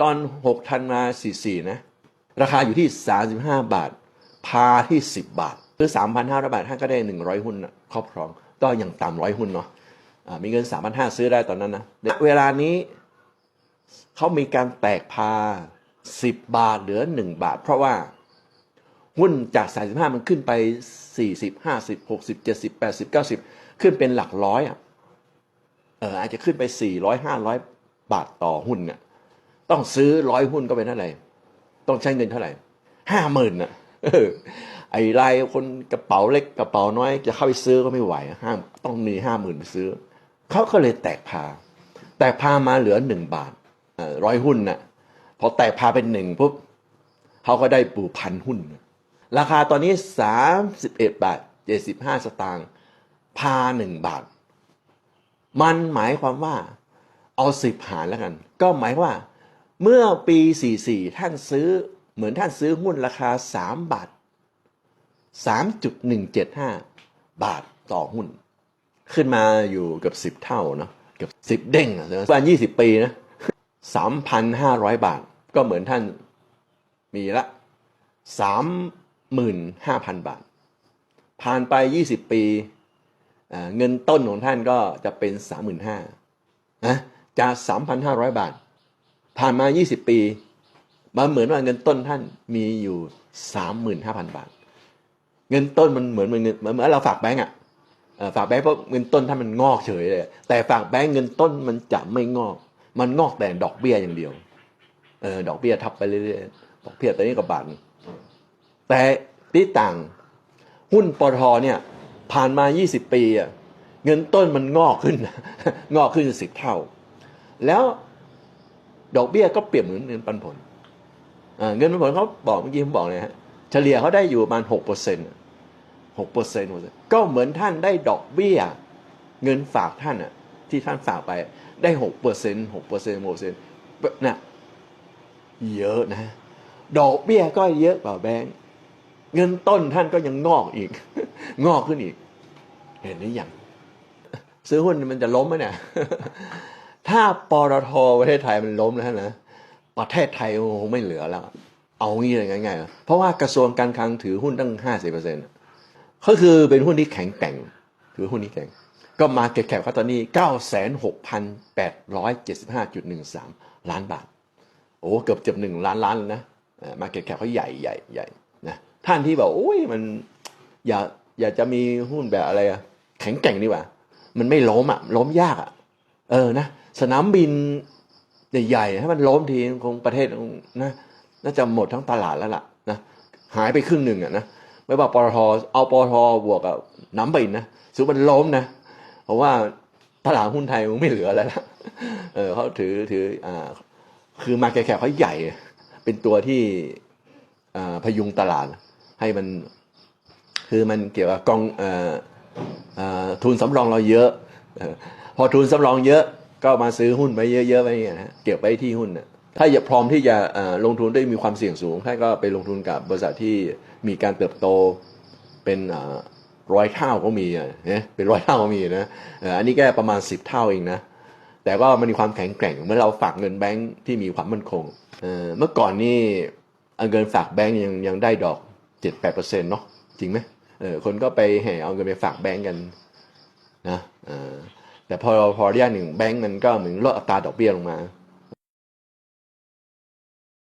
ตอน6ธันวา44นะ ราคาอยู่ที่35บาท พาที่10บาทหรือ3,500บาทท่านก็ได้100หุ้นครอบครอง ก็อย่างต่ำร้อยหุ้นเนาะมีเงิน3,500ซื้อได้ตอนนั้นนะเวเวลานี้เขามีการแตกพา10บาทเหลือ1บาท เพราะว่าหุ้นจาก35มันขึ้นไป40 50 60 70 80 90ขึ้นเป็นหลักร้อยอะเอออาจจะขึ้นไป400 500บาทต่อหุ้นเนี่ย ต้องซื้อร้อยหุ้นก็เป็นเท่าไหร่ ต้องใช้เงินเท่าไหร่ห้าหมื่นอะไอ้รายคนกระเป๋าเล็กกระเป๋าน้อย จะเข้าไปซื้อก็ไม่ไหวห้าต้องมีห้าหมื่นไปซื้อ เขาก็เลยแตกพา แตกพามาเหลือหนึ่งบาทร้อยหุ้นน่ะพอแตกพาเป็นหนึ่งปุ๊บเขาก็ได้ปูพันหุ้น ราคาตอนนี้สามสิบเอ็ดบาทเจ็ดสิบห้าสตางค์พาหนึ่งบาท มันหมายความว่า เอาสิบหารแล้วกัน ก็หมายว่า เมื่อปี 44 ท่านซื้อเหมือนท่านซื้อหุ้นราคา 3 บาท 3.175 บาทต่อหุ้น ขึ้นมาอยู่เกับ10 เท่าเนาะเกับ10 เด้งอะประมาณ20 ปีนะ3,500 บาท ก็เหมือนท่านมีละ 35,000 บาท ผ่านไป 20 ปีเงินต้นของท่านก็จะเป็น 35,000นะจาก 3,500 บาท ผ่านมา 20 ปีมันเหมือนว่าเงินต้นท่านมีอยู่ 35,000 บาท เงินต้นมันเหมือนเหมือนเงินเหมือนเราฝากแบงก์อะฝากแบงก์เพราะเงินต้นท่านมันงอกเฉยเลย แต่ฝากแบงก์เงินต้นมันจะไม่งอก มันงอกแต่ดอกเบี้ยอย่างเดียวเออดอกเบี้ยทับไปเรื่อยๆดอกเบี้ยตอนนี้ก็บาทหนึ่งแต่ที่ต่างหุ้นปทเนี่ย ผ่านมา 20 ปีอะเงินต้นมันงอกขึ้น งอกขึ้นสิบเท่า แล้ว ดอกเบี้ยก็เปรียบเหมือนเงินปันผลเงินปันผลเขาบอกเมื่อกี้ผมบอกเลยฮะเฉลี่ยเขาได้อยู่ประมาณหกเปอร์เซ็นต์หกเปอร์เซ็นต์ก็เหมือนท่านได้ดอกเบี้ย เงินฝากท่านอะที่ท่านฝากไปได้หกเปอร์เซ็นต์หกเปอร์เซ็นต์หกเปอร์เซ็นต์น่ะเยอะนะ ดอกเบี้ยก็เยอะกว่าแบงก์เงินต้นท่านก็ยังงอกอีก งอกขึ้นอีก เห็นหรือยังซื้อหุ้นมันจะล้มไหมเนี่ย ถ้าปตทประเทศไทยมันล้มแล้วนะประเทศไทยคงไม่เหลือแล้ว เอางี้เลยง่ายๆเพราะว่ากระทรวงการคลังถือหุ้นตั้งห้าสิบเปอร์เซ็นต์ก็คือเป็นหุ้นที่แข็งแกร่งถือหุ้นที่แข็ง ก็มาเก็ตแคปเขาตอนนี้เก้าแสนหกพันแปดร้อยเจ็ดสิบห้าจุดหนึ่งสามล้านบาท โอ้เกือบเจะหนึ่งล้านล้านเลยนะมาเก็ตแคปเขาใหญ่ใหญ่ใหญ่นะท่านที่บอกโอ้ยมันอย่าอย่าจะมีหุ้นแบบอะไรอะแข็งแกร่งดีกว่า มันไม่ล้มอะล้มยากอะ เออนะสนามบินใหญ่ๆถ้มันล้มทีคงประเทศคงนะน่าจะหมดทั้งตลาดแล้วล่ะนะหายไปครึ่งหนึ่งอะนะไม่ว่าปตทเอาปตทบวกกับน้ำบินนะสุมันล้มนะเพราะว่าตลาดหุ้นไทยมันไม่เหลือแล้วละเออเขาถือถืออ่าคือมาแคร์เขาใหญ่ เป็นตัวที่อ่าพยุงตลาดให้มันคือมันเกี่ยวกับกองเอ่ออ่อทุนสำรองเราเยอะ พอทุนสำรองเยอะก็มาซื้อหุ้นไปเยอะๆไปเนี่ยนะเก็บไว้ที่หุ้นน่ะถ้าอยากพร้อมที่จะลงทุนได้มีความเสี่ยงสูงท่านก็ไปลงทุนกับบริษัทที่มีการเติบโตเป็นร้อยเท่าก็มีอะเนี่ยเป็นร้อยเท่าก็มีนะอันนี้แค่ประมาณสิบเท่าเองนะแต่ก็มันมีความแข็งแกร่งเมื่อเราฝากเงินแบงค์ที่มีความมั่นคงเมื่อก่อนนี่เงินฝากแบงค์ยังยังได้ดอกเจ็ดแปดเปอร์เซ็นต์เนาะจริงไหมคนก็ไปแห่เอาเงินไปฝากแบงค์กันนะ แต่พอพอระยะหนึ่งแบงก์มันก็เหมือนลดอัตราดอกเบี้ยลงมา